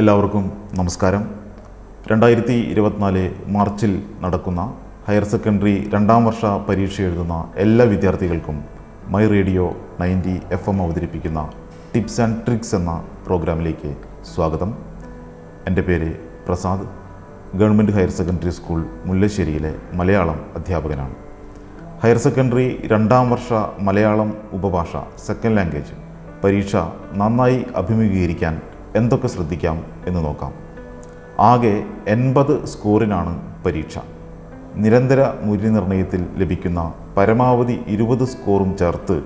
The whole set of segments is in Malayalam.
എല്ലാവർക്കും നമസ്കാരം. രണ്ടായിരത്തി ഇരുപത്തിനാല് മാർച്ചിൽ നടക്കുന്ന ഹയർ സെക്കൻഡറി രണ്ടാം വർഷ പരീക്ഷ എഴുതുന്ന എല്ലാ വിദ്യാർത്ഥികൾക്കും My Radio ninety F M അവതരിപ്പിക്കുന്ന ടിപ്സ് ആൻഡ് ട്രിക്സ് എന്ന പ്രോഗ്രാമിലേക്ക് സ്വാഗതം. എന്റെ പേര് Prasad. Government higher secondary school മുല്ലശ്ശേരിയിലെ Malayalam അധ്യാപകനാണ്. ഹയർ സെക്കൻഡറി രണ്ടാം വർഷ മലയാളം ഉപഭാഷ സെക്കൻഡ് ലാംഗ്വേജ് പരീക്ഷ നന്നായി അഭിമുഖീകരിക്കാൻ എന്തൊക്കെ ശ്രദ്ധിക്കാം എന്ന് നോക്കാം. ആകെ എൺപത് സ്കോറിനാണ് പരീക്ഷ. നിരന്തര മൂല്യനിർണയത്തിൽ ലഭിക്കുന്ന പരമാവധി ഇരുപത് സ്കോറും ചേർത്ത്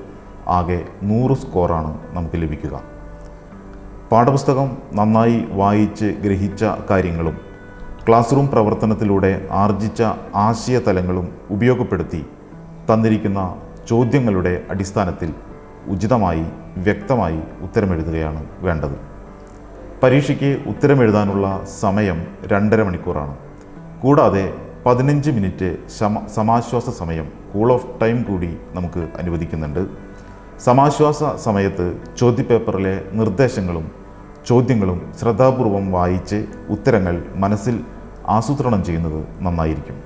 ആകെ നൂറ് സ്കോറാണ് നമുക്ക് ലഭിക്കുക. പാഠപുസ്തകം നന്നായി വായിച്ച് ഗ്രഹിച്ച കാര്യങ്ങളും ക്ലാസ് റൂം പ്രവർത്തനത്തിലൂടെ ആർജിച്ച ആശയതലങ്ങളും ഉപയോഗപ്പെടുത്തി തന്നിരിക്കുന്ന ചോദ്യങ്ങളുടെ അടിസ്ഥാനത്തിൽ ഉചിതമായി വ്യക്തമായി ഉത്തരമെഴുതുകയാണ് വേണ്ടത്. പരീക്ഷയ്ക്ക് ഉത്തരമെഴുതാനുള്ള സമയം രണ്ടര മണിക്കൂറാണ്. കൂടാതെ പതിനഞ്ച് മിനിറ്റ് ശമ സമാശ്വാസ സമയം കൂൾ ഓഫ് ടൈം കൂടി നമുക്ക് അനുവദിക്കുന്നുണ്ട്. സമാശ്വാസ സമയത്ത് ചോദ്യപേപ്പറിലെ നിർദ്ദേശങ്ങളും ചോദ്യങ്ങളും ശ്രദ്ധാപൂർവം വായിച്ച് ഉത്തരങ്ങൾ മനസ്സിൽ ആസൂത്രണം ചെയ്യുന്നത് നന്നായിരിക്കും.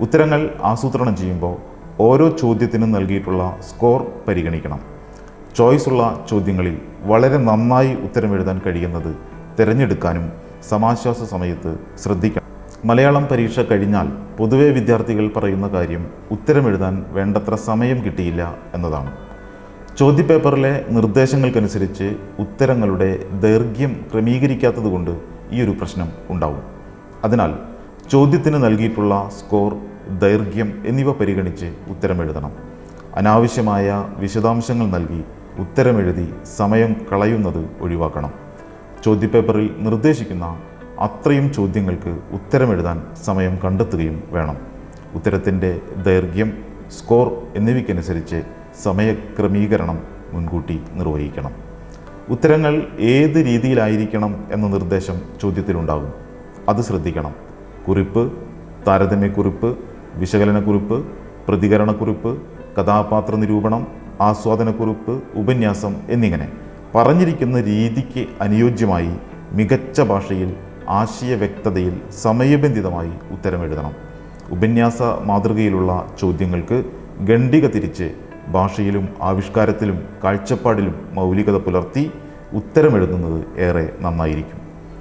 ഉത്തരങ്ങൾ ആസൂത്രണം ചെയ്യുമ്പോൾ ഓരോ ചോദ്യത്തിനും നൽകിയിട്ടുള്ള സ്കോർ പരിഗണിക്കണം. ചോയ്സ് ഉള്ള ചോദ്യങ്ങളിൽ വളരെ നന്നായി ഉത്തരം എഴുതാൻ കഴിയുന്നത് തിരഞ്ഞെടുക്കാനും സമാശ്വാസ സമയത്ത് ശ്രദ്ധിക്കണം. മലയാളം പരീക്ഷ കഴിഞ്ഞാൽ പൊതുവെ വിദ്യാർത്ഥികൾ പറയുന്ന കാര്യം ഉത്തരമെഴുതാൻ വേണ്ടത്ര സമയം കിട്ടിയില്ല എന്നതാണ്. ചോദ്യപേപ്പറിലെ നിർദ്ദേശങ്ങൾക്കനുസരിച്ച് ഉത്തരങ്ങളുടെ ദൈർഘ്യം ക്രമീകരിക്കാത്തതുകൊണ്ട് ഈ ഒരു പ്രശ്നം ഉണ്ടാവും. അതിനാൽ ചോദ്യത്തിന് നൽകിയിട്ടുള്ള സ്കോർ ദൈർഘ്യം എന്നിവ പരിഗണിച്ച് ഉത്തരമെഴുതണം അനാവശ്യമായ വിശദാംശങ്ങൾ നൽകി ഉത്തരമെഴുതി സമയം കളയുന്നത് ഒഴിവാക്കണം. ചോദ്യപേപ്പറിൽ നിർദ്ദേശിക്കുന്ന അത്രയും ചോദ്യങ്ങൾക്ക് ഉത്തരമെഴുതാൻ സമയം കണ്ടെത്തുകയും വേണം. ഉത്തരത്തിന്റെ ദൈർഘ്യം സ്കോർ എന്നിവയ്ക്കനുസരിച്ച് സമയക്രമീകരണം മുൻകൂട്ടി നിർവഹിക്കണം. ഉത്തരങ്ങൾ ഏത് രീതിയിലായിരിക്കണം എന്ന നിർദ്ദേശം ചോദ്യത്തിലുണ്ടാകും. അത് ശ്രദ്ധിക്കണം. കുറിപ്പ് താരതമ്യക്കുറിപ്പ് വിശകലനക്കുറിപ്പ് പ്രതികരണക്കുറിപ്പ് കഥാപാത്ര നിരൂപണം ആസ്വാദനക്കുറിപ്പ് ഉപന്യാസം എന്നിങ്ങനെ പറഞ്ഞിരിക്കുന്ന രീതിക്ക് അനുയോജ്യമായി മികച്ച ഭാഷയിൽ ആശയ വ്യക്തതയിൽ സമയബന്ധിതമായി ഉത്തരമെഴുതണം. ഉപന്യാസ മാതൃകയിലുള്ള ചോദ്യങ്ങൾക്ക് ഖണ്ഡിക തിരിച്ച് ഭാഷയിലും ആവിഷ്കാരത്തിലും കാഴ്ചപ്പാടിലും മൗലികത പുലർത്തി ഉത്തരമെഴുതുന്നത് ഏറെ നന്നായിരിക്കും.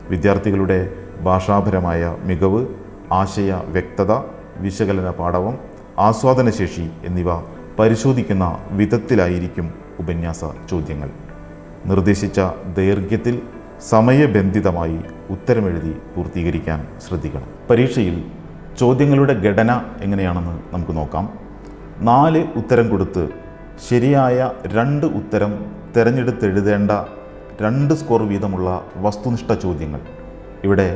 വിദ്യാർത്ഥികളുടെ ഭാഷാപരമായ മികവ് ആശയ വ്യക്തത വിശകലന പാഠവം ആസ്വാദനശേഷി എന്നിവ പരിശോധിക്കുന്ന വിധത്തിലായിരിക്കും ഉപന്യാസ ചോദ്യങ്ങൾ. നിർദ്ദേശിച്ച ദൈർഘ്യത്തിൽ സമയബന്ധിതമായി ഉത്തരമെഴുതി പൂർത്തീകരിക്കാൻ ശ്രദ്ധിക്കണം. പരീക്ഷയിൽ ചോദ്യങ്ങളുടെ ഘടന എങ്ങനെയാണെന്ന് നമുക്ക് നോക്കാം. നാല് ഉത്തരം കൊടുത്ത് ശരിയായ രണ്ട് ഉത്തരം തിരഞ്ഞെടുത്തെഴുതേണ്ട രണ്ട് സ്കോർ വീതമുള്ള വസ്തുനിഷ്ഠ ചോദ്യങ്ങൾ. ഇവിടെ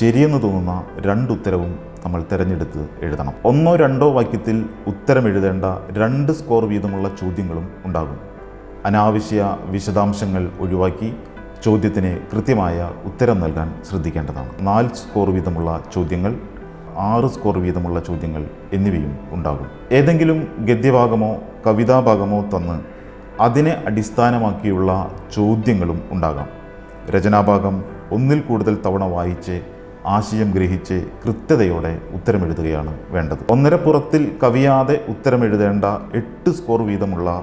ശരിയെന്ന് തോന്നുന്ന രണ്ട് ഉത്തരവും നമ്മൾ തിരഞ്ഞെടുത്ത് എഴുതണം. ഒന്നോ രണ്ടോ വാക്യത്തിൽ ഉത്തരം എഴുതേണ്ട രണ്ട് സ്കോർ വീതമുള്ള ചോദ്യങ്ങളും ഉണ്ടാകും. അനാവശ്യ വിശദാംശങ്ങൾ ഒഴിവാക്കി ചോദ്യത്തിന് കൃത്യമായ ഉത്തരം നൽകാൻ ശ്രദ്ധിക്കേണ്ടതാണ്. നാല് സ്കോർ വീതമുള്ള ചോദ്യങ്ങൾ ആറ് സ്കോർ വീതമുള്ള ചോദ്യങ്ങൾ എന്നിവയും ഉണ്ടാകും. ഏതെങ്കിലും ഗദ്യഭാഗമോ കവിതാഭാഗമോ തന്ന് അതിനെ അടിസ്ഥാനമാക്കിയുള്ള ചോദ്യങ്ങളും ഉണ്ടാകാം. രചനാഭാഗം ഒന്നിൽ കൂടുതൽ തവണ വായിച്ച് ആശയം ഗ്രഹിച്ച് കൃത്യതയോടെ ഉത്തരമെഴുതുകയാണ് വേണ്ടത്. ഒന്നരപ്പുറത്തിൽ കവിയാതെ ഉത്തരമെഴുതേണ്ട എട്ട് സ്കോർ വീതമുള്ള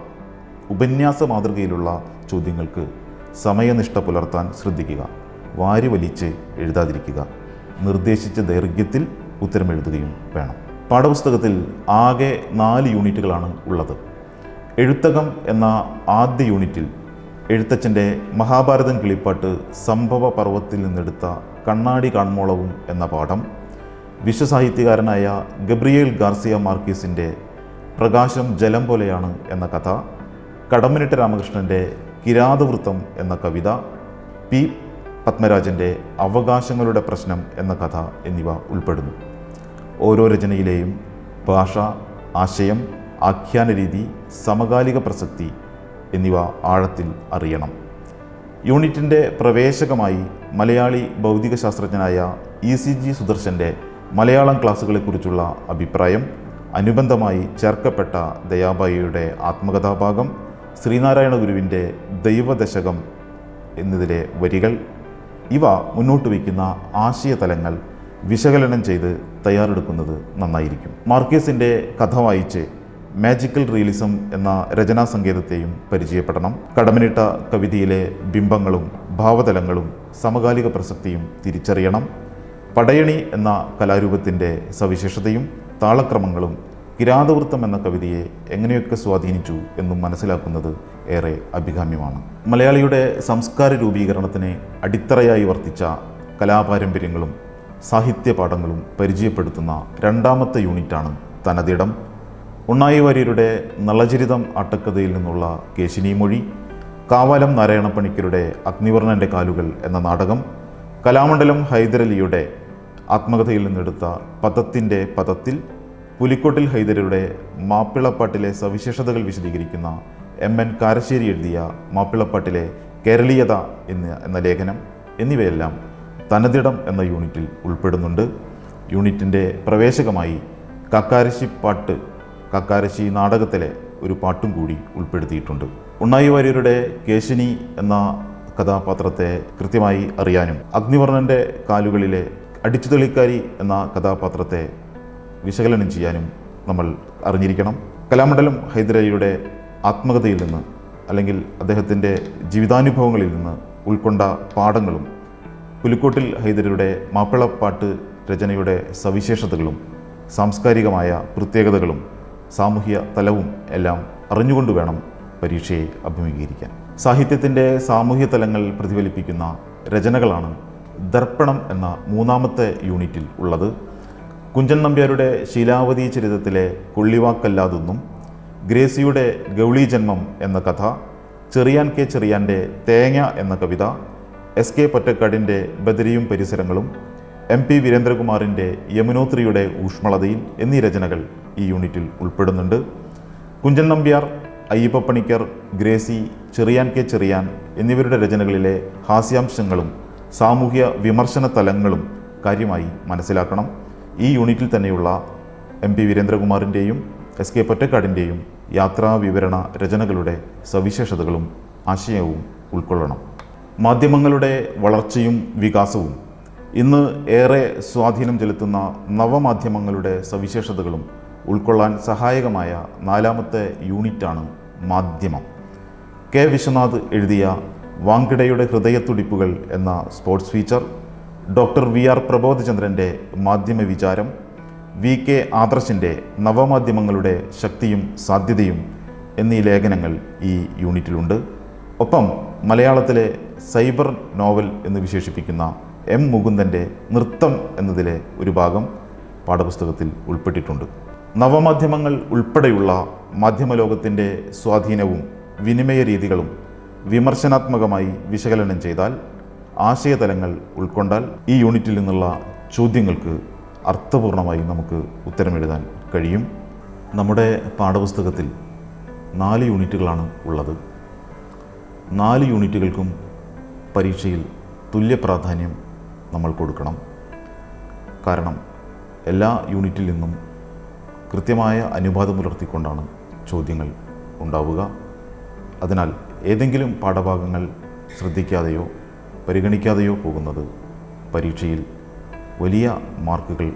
ഉപന്യാസ മാതൃകയിലുള്ള ചോദ്യങ്ങൾക്ക് സമയനിഷ്ഠ പുലർത്താൻ ശ്രദ്ധിക്കുക. വാരി വലിച്ച് എഴുതാതിരിക്കുക. നിർദ്ദേശിച്ച ദൈർഘ്യത്തിൽ ഉത്തരമെഴുതുകയും വേണം. പാഠപുസ്തകത്തിൽ ആകെ നാല് യൂണിറ്റുകളാണ് ഉള്ളത്. എഴുത്തകം എന്ന ആദ്യ യൂണിറ്റിൽ എഴുത്തച്ഛന്റെ മഹാഭാരതം കിളിപ്പാട്ട് സംഭവ പർവത്തിൽ നിന്നെടുത്ത കണ്ണാടി കാൺമോളവും എന്ന പാഠം വിശ്വസാഹിത്യകാരനായ ഗബ്രിയേൽ ഗാർസിയ മാർക്കീസിന്റെ പ്രകാശം ജലം പോലെയാണ് എന്ന കഥ കടമ്മനിട്ട രാമകൃഷ്ണന്റെ കിരാതവൃത്തം എന്ന കവിത പി പത്മരാജന്റെ അവകാശങ്ങളുടെ പ്രശ്നം എന്ന കഥ എന്നിവ ഉൾപ്പെടുന്നു. ഓരോ രചനയിലെയും ഭാഷ ആശയം ആഖ്യാന രീതി സമകാലിക പ്രസക്തി എന്നിവ ആഴത്തിൽ അറിയണം. യൂണിറ്റിന്റെ പ്രവേശകമായി മലയാളി ഭൗതിക ശാസ്ത്രജ്ഞനായ ഇ സി ജി സുദർശന്റെ മലയാളം ക്ലാസ്സുകളെക്കുറിച്ചുള്ള അഭിപ്രായം അനുബന്ധമായി ചേർക്കപ്പെട്ട ദയാബായിയുടെ ആത്മകഥാഭാഗം ശ്രീനാരായണ ഗുരുവിന്റെ ദൈവദശകം എന്നതിലെ വരികൾ ഇവ മുന്നോട്ട് വയ്ക്കുന്ന ആശയതലങ്ങൾ വിശകലനം ചെയ്ത് തയ്യാറെടുക്കുന്നത് നന്നായിരിക്കും. മാർക്കേസിന്റെ കഥ വായിച്ച് മാജിക്കൽ റിയലിസം എന്ന രചനാ സങ്കേതത്തെയും പരിചയപ്പെടണം. കടമനിട്ട കവിതയിലെ ബിംബങ്ങളും ഭാവതലങ്ങളും സമകാലിക പ്രസക്തിയും തിരിച്ചറിയണം. പടയണി എന്ന കലാരൂപത്തിന്റെ സവിശേഷതയും താളക്രമങ്ങളും കിരാതവൃത്തം എന്ന കവിതയെ എങ്ങനെയൊക്കെ സ്വാധീനിച്ചു എന്നും മനസ്സിലാക്കുന്നത് ഏറെ അഭികാമ്യമാണ്. മലയാളിയുടെ സംസ്കാര രൂപീകരണത്തിന് അടിത്തറയായി വർത്തിച്ച കലാപാരമ്പര്യങ്ങളും സാഹിത്യപാഠങ്ങളും പരിചയപ്പെടുത്തുന്ന രണ്ടാമത്തെ യൂണിറ്റാണ് തനതിടം. ഉണ്ണായി വാര്യരുടെ നളചരിതം അട്ടക്കഥയിൽ നിന്നുള്ള കേശിനി മൊഴി കാവാലം നാരായണപ്പണിക്കരുടെ അഗ്നിവർണന്റെ കാലുകൾ എന്ന നാടകം കലാമണ്ഡലം ഹൈദരലിയുടെ ആത്മകഥയിൽ നിന്നെടുത്ത പദത്തിന്റെ പദത്തിൽ പുലിക്കോട്ടിൽ ഹൈദരയുടെ മാപ്പിളപ്പാട്ടിലെ സവിശേഷതകൾ വിശദീകരിക്കുന്ന എം എൻ കാരശ്ശേരി എഴുതിയ മാപ്പിളപ്പാട്ടിലെ കേരളീയത എന്ന എന്ന ലേഖനം എന്നിവയെല്ലാം തനതിടം എന്ന യൂണിറ്റിൽ ഉൾപ്പെടുന്നുണ്ട്. യൂണിറ്റിന്റെ പ്രവേശകമായി കക്കാരശി പാട്ട് കക്കാരശി നാടകത്തിലെ ഒരു പാട്ടും കൂടി ഉൾപ്പെടുത്തിയിട്ടുണ്ട്. ഉണ്ണായി വാര്യരുടെ കേശിനി എന്ന കഥാപാത്രത്തെ കൃത്യമായി അറിയാനും അഗ്നിവർണന്റെ കാലുകളിലെ അടിച്ചുതെളിക്കാരി എന്ന കഥാപാത്രത്തെ വിശകലനം ചെയ്യാനും നമ്മൾ അറിഞ്ഞിരിക്കണം. കലാമണ്ഡലം ഹൈദരലിയുടെ ആത്മകഥയിൽ നിന്ന് അല്ലെങ്കിൽ അദ്ദേഹത്തിന്റെ ജീവിതാനുഭവങ്ങളിൽ നിന്ന് ഉൾക്കൊണ്ട പാഠങ്ങളും പുലിക്കോട്ടിൽ ഹൈദരയുടെ മാപ്പിളപ്പാട്ട് രചനയുടെ സവിശേഷതകളും സാംസ്കാരികമായ പ്രത്യേകതകളും സാമൂഹ്യ തലവും എല്ലാം അറിഞ്ഞുകൊണ്ട് വേണം പരീക്ഷയെ അഭിമുഖീകരിക്കാൻ. സാഹിത്യത്തിന്റെ സാമൂഹ്യ തലങ്ങൾ പ്രതിഫലിപ്പിക്കുന്ന രചനകളാണ് ദർപ്പണം എന്ന മൂന്നാമത്തെ യൂണിറ്റിൽ ഉള്ളത്. കുഞ്ചൻ നമ്പ്യാരുടെ ശീലാവതി ചരിതത്തിലെ കൊള്ളിവാക്കല്ലാതൊന്നും ഗ്രേസിയുടെ ഗൗളി ജന്മം എന്ന കഥ ചെറിയാൻ കെ ചെറിയാന്റെ തേങ്ങ എന്ന കവിത എസ് കെ പൊറ്റക്കാടിന്റെ ബദരിയും പരിസരങ്ങളും എം പി വീരേന്ദ്രകുമാറിന്റെ യമുനോത്രിയുടെ ഊഷ്മളതയിൽ എന്നീ രചനകൾ ഈ യൂണിറ്റിൽ ഉൾപ്പെടുന്നുണ്ട്. കുഞ്ചൻ നമ്പ്യാർ അയ്യപ്പപ്പണിക്കർ ഗ്രേസി ചെറിയാൻ കെ ചെറിയാൻ എന്നിവരുടെ രചനകളിലെ ഹാസ്യാംശങ്ങളും സാമൂഹ്യ വിമർശന തലങ്ങളും കാര്യമായി മനസ്സിലാക്കണം. ഈ യൂണിറ്റിൽ തന്നെയുള്ള എം പി വീരേന്ദ്രകുമാറിന്റെയും എസ് കെ പൊറ്റക്കാടിന്റെയും യാത്രാ വിവരണ രചനകളുടെ സവിശേഷതകളും ആശയവും ഉൾക്കൊള്ളണം. മാധ്യമങ്ങളുടെ വളർച്ചയും വികാസവും ഇന്ന് ഏറെ സ്വാധീനം ചെലുത്തുന്ന നവമാധ്യമങ്ങളുടെ സവിശേഷതകളും ഉൾക്കൊള്ളാൻ സഹായകമായ നാലാമത്തെ യൂണിറ്റാണ് മാധ്യമം. കെ. വിശ്വനാഥ് എഴുതിയ വാങ്കിടയുടെ ഹൃദയത്തുടിപ്പുകൾ എന്ന sports feature doctor V. R. പ്രബോധചന്ദ്രന്റെ മാധ്യമ വിചാരം വി. കെ. ആദർശിന്റെ നവമാധ്യമങ്ങളുടെ ശക്തിയും സാധ്യതയും എന്നീ ലേഖനങ്ങൾ ഈ യൂണിറ്റിലുണ്ട്. ഒപ്പം മലയാളത്തിലെ സൈബർ നോവൽ എന്ന് വിശേഷിപ്പിക്കുന്ന എം. മുകുന്ദന്റെ നൃത്തം എന്നതിലെ ഒരു ഭാഗം പാഠപുസ്തകത്തിൽ ഉൾപ്പെട്ടിട്ടുണ്ട്. നവമാധ്യമങ്ങൾ ഉൾപ്പെടെയുള്ള മാധ്യമലോകത്തിന്റെ സ്വാധീനവും വിനിമയ രീതികളും വിമർശനാത്മകമായി വിശകലനം ചെയ്താൽ ആശയതലങ്ങൾ ഉൾക്കൊണ്ടാൽ ഈ യൂണിറ്റിൽ നിന്നുള്ള ചോദ്യങ്ങൾക്ക് അർത്ഥപൂർണമായി നമുക്ക് ഉത്തരമെഴുതാൻ കഴിയും. നമ്മുടെ പാഠപുസ്തകത്തിൽ നാല് യൂണിറ്റുകളാണ് ഉള്ളത്. നാല് യൂണിറ്റുകൾക്കും പരീക്ഷയിൽ തുല്യ പ്രാധാന്യം നമ്മൾ കൊടുക്കണം. കാരണം എല്ലാ യൂണിറ്റിൽ നിന്നും കൃത്യമായ അനുപാതം പുലർത്തിക്കൊണ്ടാണ് ചോദ്യങ്ങൾ ഉണ്ടാവുക. അതിനാൽ ഏതെങ്കിലും പാഠഭാഗങ്ങൾ ശ്രദ്ധിക്കാതെയോ പരിഗണിക്കാതെയോ പോകുന്നത് പരീക്ഷയിൽ വലിയ മാർക്കുകൾ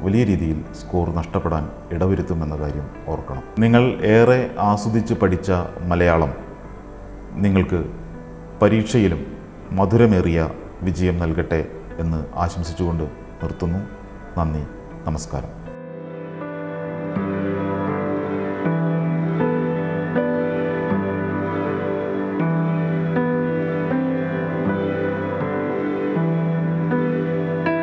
വലിയ രീതിയിൽ സ്കോർ നഷ്ടപ്പെടാൻ ഇടവരുത്തുമെന്ന കാര്യം ഓർക്കണം. നിങ്ങൾ ഏറെ ആസ്വദിച്ച് പഠിച്ച മലയാളം നിങ്ങൾക്ക് പരീക്ഷയിലും മധുരമേറിയ വിജയം നൽകട്ടെ എന്ന് ആശംസിച്ചുകൊണ്ട് നിർത്തുന്നു. നന്ദി നമസ്കാരം.